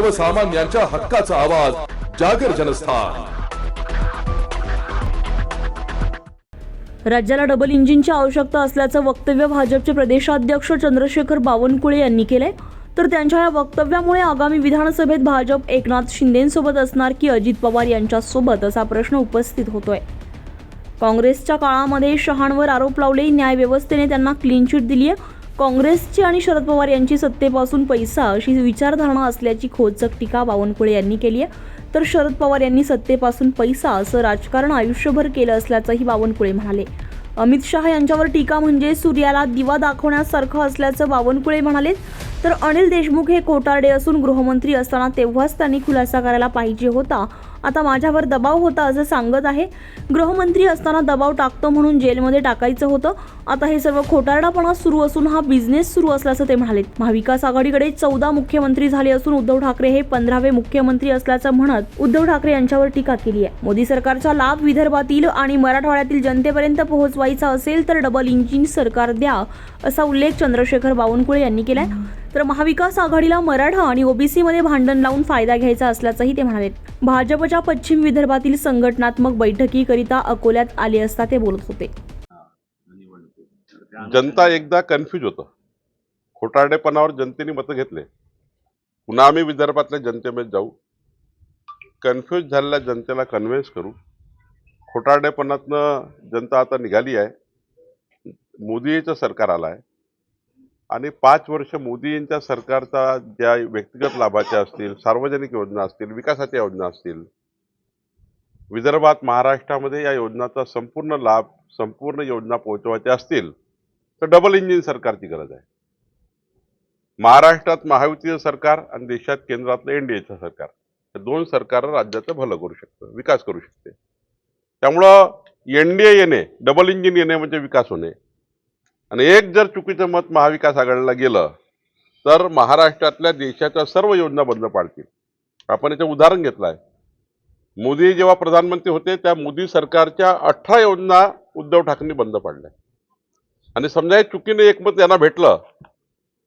सर्वसामान्यांच्या हक्काचा आवाज जागर जनस्थान. राज्याला डबल इंजिनची आवश्यकता असल्याचं वक्तव्य भाजपचे प्रदेशाध्यक्ष चंद्रशेखर बावनकुळे यांनी केलंय. तर त्यांच्या या वक्तव्यामुळे आगामी विधानसभेत भाजप एकनाथ शिंदेसोबत असणार की अजित पवार यांच्यासोबत असा प्रश्न उपस्थित होतोय. काँग्रेसच्या काळामध्ये शहांवर आरोप लावले न्यायव्यवस्थेने त्यांना क्लीन चिट दिली आहे काँग्रेसची आणि शरद पवार यांची सत्तेपासून पैसा अशी विचारधारणा असल्याची खोचक टीका बावनकुळे यांनी केली आहे. तर शरद पवार यांनी सत्तेपासून पैसा असं राजकारण आयुष्यभर केलं असल्याचंही बावनकुळे म्हणाले. अमित शहा यांच्यावर टीका म्हणजे सूर्याला दिवा दाखवण्यासारखं असल्याचं बावनकुळे म्हणाले. तर अनिल देशमुख हे कोटारडे असून गृहमंत्री असताना तेव्हाच त्यांनी खुलासा करायला पाहिजे होता. आता माझ्यावर दबाव होता असं सांगत आहे. गृहमंत्री असताना दबाव टाकतो म्हणून जेलमध्ये टाकायचं होतं. आता हे सर्व खोटारडापणा सुरू असून हा बिझनेस सुरू असल्याचं ते म्हणाले महाविकास आघाडीकडे चौदा मुख्यमंत्री झाले असून उद्धव ठाकरे हे पंधरावे मुख्यमंत्री असल्याचं म्हणत उद्धव ठाकरे यांच्यावर टीका केली आहे. मोदी सरकारचा लाभ विदर्भातील आणि मराठवाड्यातील जनतेपर्यंत पोहोचवायचा असेल तर डबल इंजिन सरकार द्या असा उल्लेख चंद्रशेखर बावनकुळे यांनी केलाय. तर महाविकास आघाडीला मराठा आणि ओबीसीमध्ये भांडण लावून फायदा घ्यायचा असल्याचंही ते म्हणाले. भाजपच्या पश्चिम विदर्भातील संघटनात्मक बैठकीकरिता अकोल्यात आले असता ते बोलत होते. जनता एकदा कन्फ्यूज होतं. खोटारडेपणावर जनतेने मतं घेतले. पुन्हा आम्ही विदर्भातल्या जनतेमध्ये जाऊ. कन्फ्यूज झालेल्या जनतेला कन्व्हिन्स करू. खोटारडेपणातनं जनता आता निघाली आहे. मोदीचं सरकार आलं आहे. आणि पाच वर्ष मोदींच्या सरकारचा ज्या व्यक्तिगत लाभाच्या असतील सार्वजनिक योजना असतील विकासाच्या योजना असतील विदर्भात महाराष्ट्रामध्ये या योजनाचा संपूर्ण लाभ संपूर्ण योजना पोहोचवायच्या असतील तर डबल इंजिन सरकारची गरज आहे. महाराष्ट्रात महायुतीचं सरकार आणि देशात केंद्रातलं एनडीएचं सरकार. हे दोन सरकार राज्याचं भलं करू शकतं विकास करू शकते. त्यामुळं एनडीए येणे डबल इंजिन येणे म्हणजे विकास होणे. आणि एक जर चुकीचं मत महाविकास आघाडीला गेलं तर महाराष्ट्रातल्या देशाच्या सर्व योजना बंद पाडतील. आपण याचं उदाहरण घेतलं आहे मोदी जेव्हा प्रधानमंत्री होते त्या मोदी सरकारच्या अठरा योजना उद्धव ठाकरेंनी बंद पाडल्या. आणि समजा हे चुकीने एकमत यांना भेटलं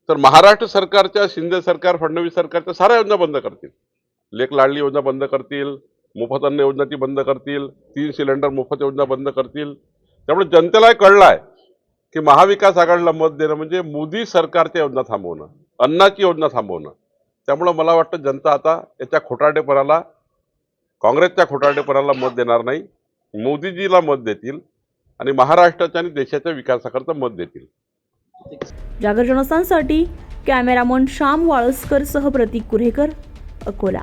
तर महाराष्ट्र सरकारच्या शिंदे सरकार फडणवीस सरकारच्या साऱ्या योजना बंद करतील. लेख लाडली योजना बंद करतील मोफत अन्न योजना ती बंद करतील तीन सिलेंडर मोफत योजना बंद करतील. त्यामुळे जनतेला कळलं आहे की महाविकास आघाडीला मत देणं म्हणजे मोदी सरकारच्या योजना थांबवणं अन्नाची योजना थांबवणं. त्यामुळं मला वाटतं जनता आता याच्या खोटारडेपणाला काँग्रेसच्या खोटारडेपणाला मत देणार नाही मोदीजीला मत देतील आणि महाराष्ट्राच्या आणि देशाच्या विकासाकरता मत देतील. जागर जनस्थानसाठी कॅमेरामन श्याम वाळसकर सह प्रतीक कुरेकर अकोला.